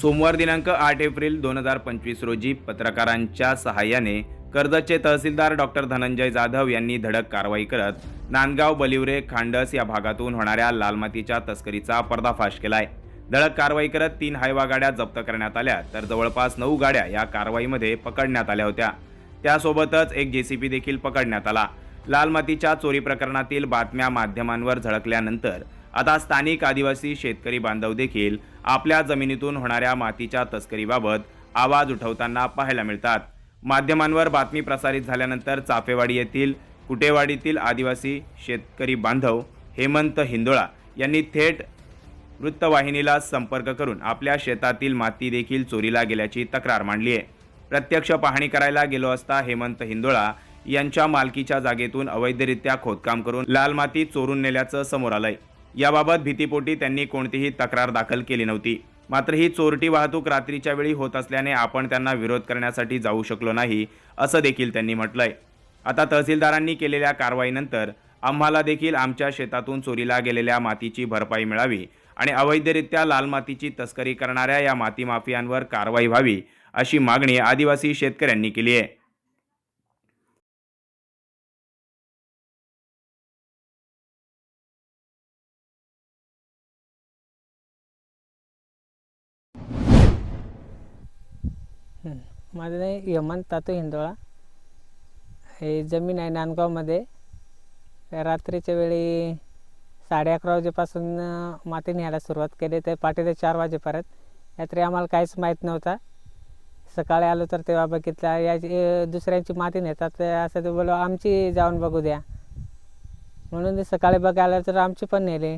सोमवार दिनांक आठ एप्रिल दोन हजार पंचवीस रोजी पत्रकारांच्या सहाय्याने कर्जतचे तहसीलदार डॉक्टर धनंजय जाधव यांनी धडक कारवाई करत नांदगाव बलिवरे खांडस या भागातून होणाऱ्या लाल मातीच्या तस्करीचा पर्दाफाश केलाय. धडक कारवाई करत तीन हायवा गाड्या जप्त करण्यात आल्या तर जवळपास नऊ गाड्या या कारवाईमध्ये पकडण्यात आल्या होत्या. त्यासोबतच एक जेसीबी देखील पकडण्यात आला. लाल मातीच्या चोरी प्रकरणातील बातम्या माध्यमांवर झळकल्यानंतर आता स्थानिक आदिवासी शेतकरी बांधव देखील आपल्या जमिनीतून होणाऱ्या मातीच्या तस्करीबाबत आवाज उठवताना पाहायला मिळतात. माध्यमांवर बातमी प्रसारित झाल्यानंतर चाफेवाडी येथील कुटेवाडीतील आदिवासी शेतकरी बांधव हेमंत हिंदोळा यांनी थेट वृत्तवाहिनीला संपर्क करून आपल्या शेतातील माती देखील चोरीला गेल्याची तक्रार मांडली आहे. प्रत्यक्ष पाहणी करायला गेलो असता हेमंत हिंदोळा यांच्या मालकीच्या जागेतून अवैधरित्या खोदकाम करून लाल माती चोरून नेल्याचं समोर आलंय. याबाबत भीतीपोटी त्यांनी कोणतीही तक्रार दाखल केली नव्हती. मात्र ही चोरटी वाहतूक रात्रीच्या वेळी होत असल्याने आपण त्यांना विरोध करण्यासाठी जाऊ शकलो नाही असं देखील त्यांनी म्हटलंय. आता तहसीलदारांनी केलेल्या कारवाईनंतर आम्हाला देखील आमच्या शेतातून चोरीला गेलेल्या मातीची भरपाई मिळावी आणि अवैधरित्या लाल मातीची तस्करी करणाऱ्या या माती माफियांवर कारवाई व्हावी अशी मागणी आदिवासी शेतकऱ्यांनी केली आहे. माझं नाव हेमंत तातू हिंदोळा. हे जमीन आहे नांदगावमध्ये. रात्रीच्या वेळी साडे अकरा वाजेपासून माती न्यायला सुरुवात केली. ते पाटीले चार वाजेपर्यंत. रात्री आम्हाला काहीच माहीत नव्हता. सकाळी आलो तर तेव्हा बघितलं याची दुसऱ्यांची माती नेतात. ते असं ते बोललो आमची जाऊन बघू द्या. म्हणून ते सकाळी बघायला तर आमची पण नेली.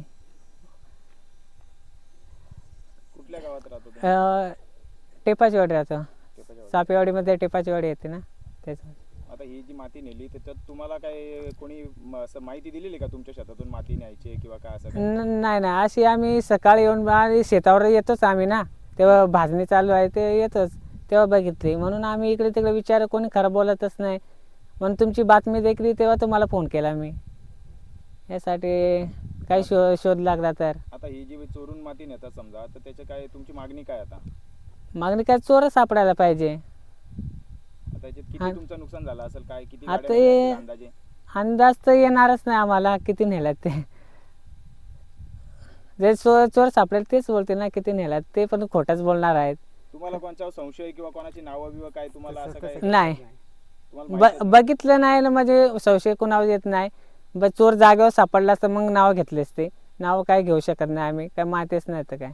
कुठल्या गावात राहतो तुम्ही? अं, टेपाची वाडी राहतो. चापेवाडीमध्ये टेपाची वाडी येते ना त्याचं आता ही जी माती नेली त्याच्यात तुम्हाला काय कोणी म- असं माहिती दिलेली का तुमच्या शेतातून माती न्यायची किंवा काय असं? न- नाही नाही. अशी आम्ही सकाळी येऊन आणि शेतावर येतोच आम्ही ना. तेव्हा भाजणी चालू आहे ते येतोच. तेव्हा बघितली. म्हणून आम्ही इकडे तिकडे विचार कोणी खरं बोलतच नाही. म्हणून तुमची बातमी देखली तेव्हा तुम्हाला फोन केला मी. यासाठी काही शो शोध लागला तर. आता ही जी चोरून माती नेतात समजा तर त्याचे काय तुमची मागणी काय आता? मागणी काय चोर सापडायला पाहिजे. आता याच्यात किती. तुमचं नुकसान झालं असेल काय किती आता गाड्या हे- नेल्या असतील अंदाजे? अंदाज तर येणारच नाही आम्हाला किती नेल्यात ते. जे चोर चोर सापडेल तेच बोलतील ना किती नेल्यात ते पण खोटंच बोलणार आहेत. तुम्हाला कोणचा संशय किंवा कोणाची नावं बिवं काय तुम्हाला असं काय नाही. तुम्हाला ब माहिती आहे? बघितलं नाही ना म्हणजे संशय कुणावर येत नाही. ब चोर जागेवर सापडला तर मग नाव घेतलेच ते. नाव काय घेऊ शकत नाही आम्ही काय माहितीच नाही तर काय.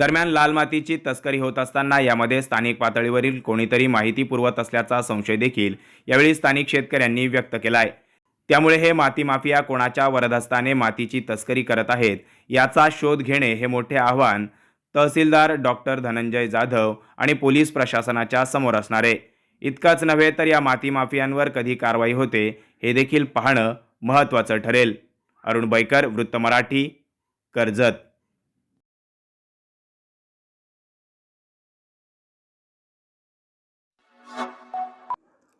दरम्यान लाल मातीची तस्करी होत असताना यामध्ये स्थानिक पातळीवरील कोणीतरी माहिती पुरवत असल्याचा संशय देखील यावेळी स्थानिक शेतकऱ्यांनी व्यक्त केला आहे त्यामुळे हे माती माफिया कोणाच्या वरदहस्ताने मातीची तस्करी करत आहेत याचा शोध घेणे हे मोठे आव्हान तहसीलदार डॉक्टर धनंजय जाधव आणि पोलीस प्रशासनाच्या समोर असणार. आहे इतकंच नव्हे तर या माती माफियांवर कधी कारवाई होते हे देखील पाहणं महत्त्वाचं ठरेल. अरुण बैकर वृत्त मराठी कर्जत.